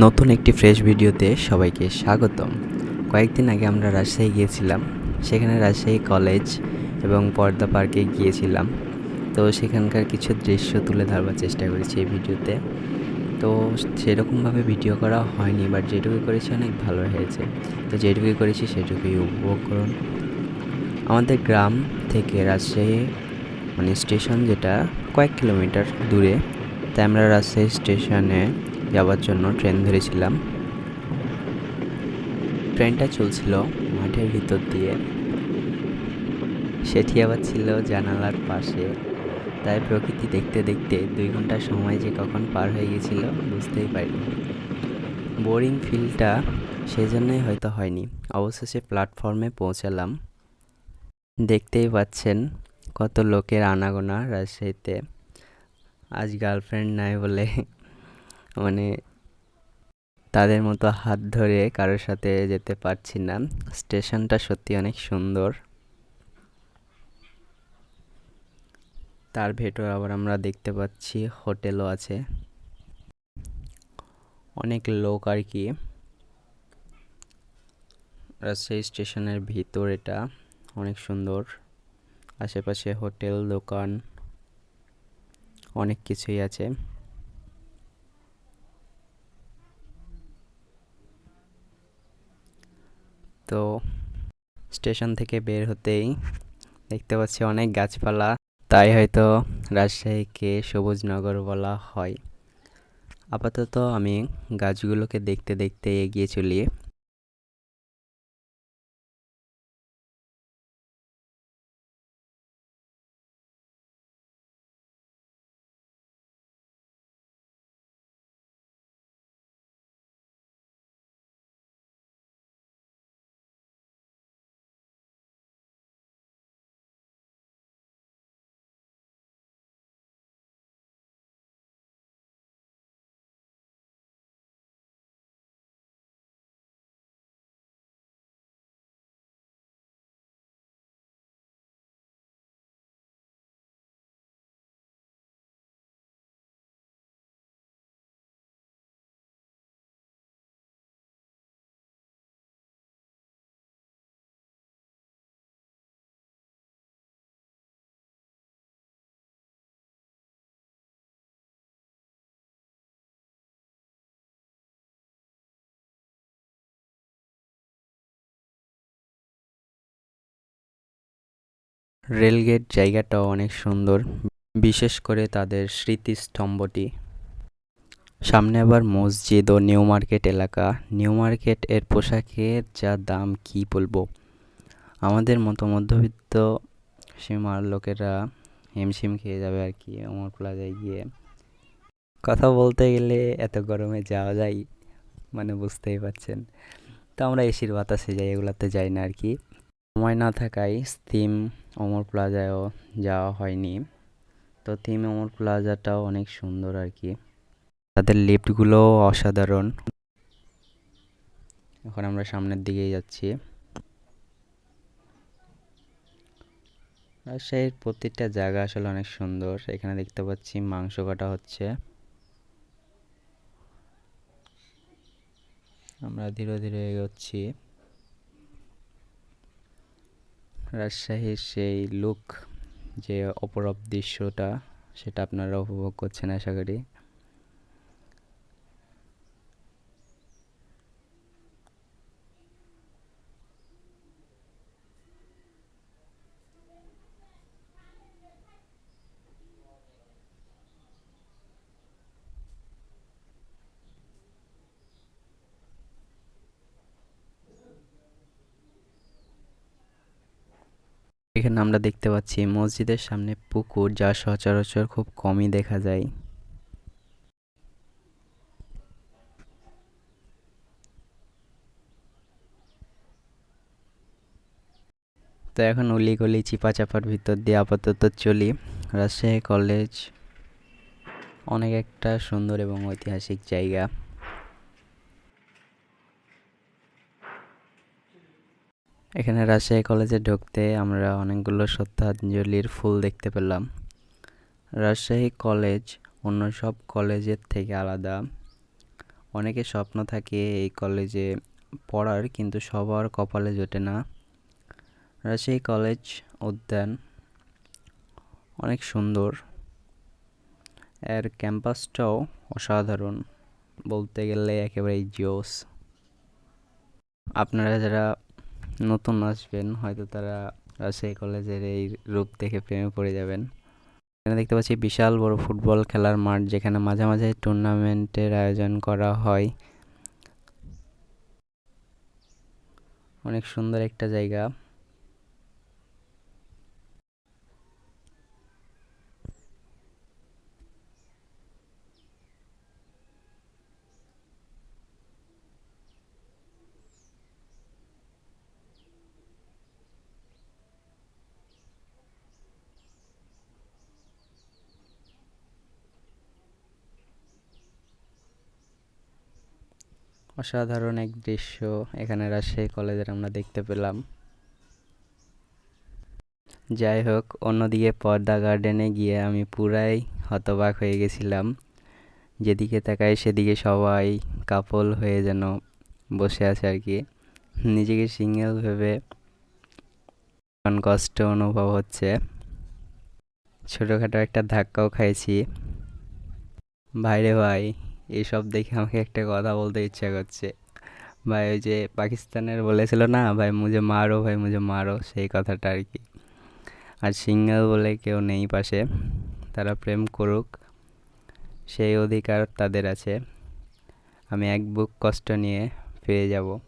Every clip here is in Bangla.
নতুন একটি ফ্রেশ ভিডিওতে সবাইকে স্বাগতম। কয়েকদিন আগে আমরা রাজশাহী গিয়েছিলাম। সেখানে রাজশাহী কলেজ এবং পর্দা পার্কে গিয়েছিলাম। তো সেখানকার কিছু দৃশ্য তুলে ধরবার চেষ্টা করেছি এই ভিডিওতে। তো সেরকমভাবে ভিডিও করা হয়নি বাট যেটুকু করেছি অনেক ভালো হয়েছে। তো যেটুকুই করেছি সেটুকুই উপভোগ করুন। আমাদের গ্রাম থেকে রাজশাহী মানে স্টেশন যেটা কয়েক কিলোমিটার দূরে, তাই আমরা রাজশাহী স্টেশনে যাওয়ার জন্য ট্রেন ধরেছিলাম। ট্রেনটা চলছিল মাঠের ভিতর দিয়ে। সেটি আবার ছিল জানালার পাশে। তাই প্রকৃতি দেখতে দেখতে দুই ঘণ্টা সময় যে কখন পার হয়ে গেছিল বুঝতেই পারিনি। বোরিং ফিলটা সেজন্যই হয়তো হয়নি। অবশেষে প্ল্যাটফর্মে পৌঁছালাম। দেখতেই পাচ্ছেন কত লোকের আনাগোনা রাজশাহীতে। আজ গার্লফ্রেন্ড নাই বলে মানে তাদের মতো হাত ধরে কারোর সাথে যেতে পারছি না। স্টেশনটা সত্যি অনেক সুন্দর। তার ভেতর আবার আমরা দেখতে পাচ্ছি হোটেলও আছে। অনেক লোক আর কি। রাজশাহী স্টেশনের ভিতর এটা অনেক সুন্দর। আশেপাশে হোটেল, দোকান, অনেক কিছুই আছে। তো স্টেশন থেকে বের হতেই দেখতে পাচ্ছি অনেক গাছপালা। তাই হয়তো রাজশাহীকে সবুজ নগর বলা হয়। আপাতত আমি গাছগুলোকে দেখতে দেখতে এগিয়ে চলি। রেলগেট জায়গাটাও অনেক সুন্দর, বিশেষ করে তাদের স্মৃতিস্তম্ভটি। সামনে আবার মসজিদ ও নিউ মার্কেট এলাকা। নিউ মার্কেট এর পোশাকের যা দাম কি বলব? আমাদের মতো মধ্যবিত্ত সীমার লোকেরা হিমশিম খেয়ে যাবে আর কি অমর প্লাজায় গিয়ে। কথা বলতে গেলে এত গরমে যাওয়া যায় মানে বুঝতেই পারছেন। তো আমরা এসির বাতাসে যাই, এগুলাতে যাই না আর কি। সময় না থাকায় থিম অমর প্লাজায়ও যাওয়া হয়নি। তো থিম অমর প্লাজাটাও অনেক সুন্দর আর কি তাদের লিফটগুলোও অসাধারণ। এখন আমরা সামনের দিকেই যাচ্ছি। রাজশাহীর প্রত্যেকটা জায়গা আসলে অনেক সুন্দর। এখানে দেখতে পাচ্ছি মাংস কাটা হচ্ছে। আমরা ধীরে ধীরে এগোচ্ছি। রাজশাহীর সেই লুক যে অপরূপ দৃশ্যটা সেটা আপনারা উপভোগ করছেন আশা করি। এখানে আমরা দেখতে পাচ্ছি মসজিদের সামনে পুকুর, যা সচরাচর খুব কমই দেখা যায়। তো এখন উলিগলি চিপা চাপার ভিতর দিয়ে আপাতত চলি। রাজশাহী কলেজ অনেক একটা সুন্দর এবং ঐতিহাসিক জায়গা। এখানে রাজশাহী কলেজে ঢুকতে আমরা অনেকগুলো শ্রদ্ধাঞ্জলির ফুল দেখতে পেলাম। রাজশাহী কলেজ অন্য সব কলেজের থেকে আলাদা। অনেকে স্বপ্ন থাকে এই কলেজে পড়ার, কিন্তু সবার কপালে জোটে না। রাজশাহী কলেজ উদ্যান অনেক সুন্দর। এর ক্যাম্পাসটাও অসাধারণ, বলতে গেলে একেবারেই জোস আপনারা যারা নতুন আসবেন, হয়তো তারা রাজশাহী কলেজের এই রূপ দেখে প্রেমে পড়ে যাবেন। এখানে দেখতে পাচ্ছি বিশাল বড় ফুটবল খেলার মাঠ, যেখানে মাঝে মাঝে টুর্নামেন্টের আয়োজন করা হয়। অনেক সুন্দর একটা জায়গা। অসাধারণ এক দৃশ্য এখানে রাজশাহী কলেজের আমরা দেখতে পেলাম। যাই হোক, অন্যদিকে পর্দা গার্ডেনে গিয়ে আমি পুরাই হতবাক হয়ে গেছিলাম। যেদিকে তাকাই সেদিকে সবাই কাপল হয়ে যেন বসে আছে আর কি। নিজেকে সিঙ্গেল ভেবে কষ্ট অনুভব হচ্ছে। ছোটোখাটো একটা ধাক্কাও খাইছি। ভাইরে ভাই এইসব দেখে আমাকে একটা কথা বলতে ইচ্ছা করছে। ভাই, ওই যে পাকিস্তানের বলেছিল না, ভাই, মুঝে মারো, ভাই, মুঝে মারো, সেই কথাটা আর কি। আর সিঙ্গেল বলে কেউ নেই পাশে। তারা প্রেম করুক, সেই অধিকার তাদের আছে। আমি এক বুক কষ্ট নিয়ে ফিরে যাব,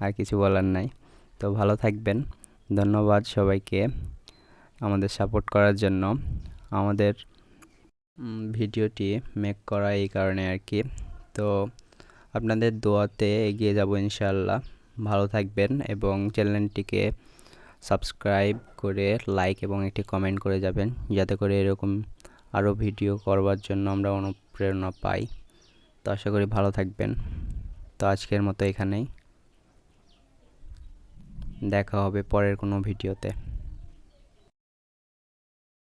আর কিছু বলার নাই। তো ভালো থাকবেন। ধন্যবাদ সবাইকে আমাদের সাপোর্ট করার জন্য। আমাদের ভিডিওটি মেক করা এই কারণে আর কি। তো আপনাদের দোয়াতে এগিয়ে যাব ইনশাল্লাহ ভালো থাকবেন এবং চ্যানেলটিকে সাবস্ক্রাইব করে লাইক এবং একটি কমেন্ট করে যাবেন। যাতে করে এরকম আরও ভিডিও করবার জন্য আমরা অনুপ্রেরণা পাই। তো আশা করি ভালো থাকবেন। তো আজকের মতো এখানেই। দেখা হবে পরের কোনো ভিডিওতে।